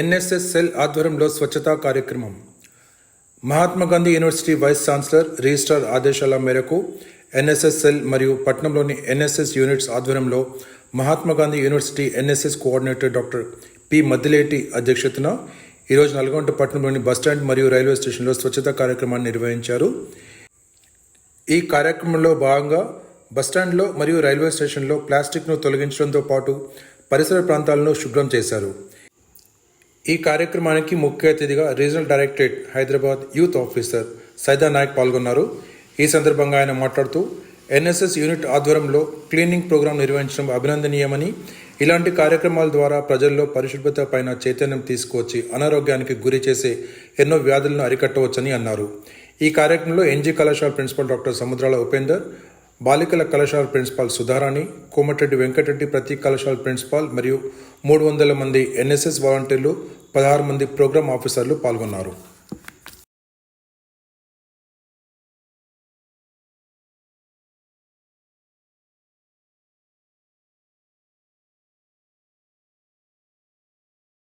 NSS cell ఆధ్వర్యంలో స్వచ్ఛతా కార్యక్రమం. Mahatma Gandhi university vice chancellor registrar ఆదేశాల మేరకు ఎన్ఎస్ఎస్ సెల్ మరియు పట్నంలోని ఎన్ఎస్ఎస్ యూనిట్స్ ఆధ్వర్యంలో Mahatma Gandhi university NSS coordinator doctor P Maddileti అధ్యక్షతన ఈరోజు నల్గొండ పట్టణంలోని బస్టాండ్ మరియు రైల్వే స్టేషన్లో స్వచ్ఛతా కార్యక్రమాన్ని నిర్వహించారు. ఈ కార్యక్రమంలో భాగంగా బస్టాండ్లో మరియు రైల్వే స్టేషన్లో ప్లాస్టిక్ను తొలగించడంతో పాటు పరిసర ప్రాంతాలను శుభ్రం చేశారు. ఈ కార్యక్రమానికి ముఖ్య అతిథిగా regional directorate Hyderabad youth officer Saida Nayak పాల్గొన్నారు. ఈ సందర్భంగా ఆయన మాట్లాడుతూ ఎన్ఎస్ఎస్ యూనిట్ ఆధ్వర్యంలో క్లీనింగ్ ప్రోగ్రాం నిర్వహించడం అభినందనీయమని ఇలాంటి కార్యక్రమాల ద్వారా ప్రజల్లో పరిశుభ్రత పైన చైతన్యం తీసుకువచ్చి అనారోగ్యానికి గురి చేసే ఎన్నో వ్యాధులను అరికట్టవచ్చని అన్నారు. ఈ కార్యక్రమంలో ఎన్జీ కళాశాల ప్రిన్సిపల్ డాక్టర్ సముద్రాల ఉపేందర్ బాలికల కళాశాల ప్రిన్సిపాల్ సుధారాణి కోమటిరెడ్డి వెంకటరెడ్డి ప్రతి కళాశాల ప్రిన్సిపాల్ మరియు మూడు వందల మంది ఎన్ఎస్ఎస్ వాలంటీర్లు పదహారు మంది ప్రోగ్రామ్ ఆఫీసర్లు పాల్గొన్నారు.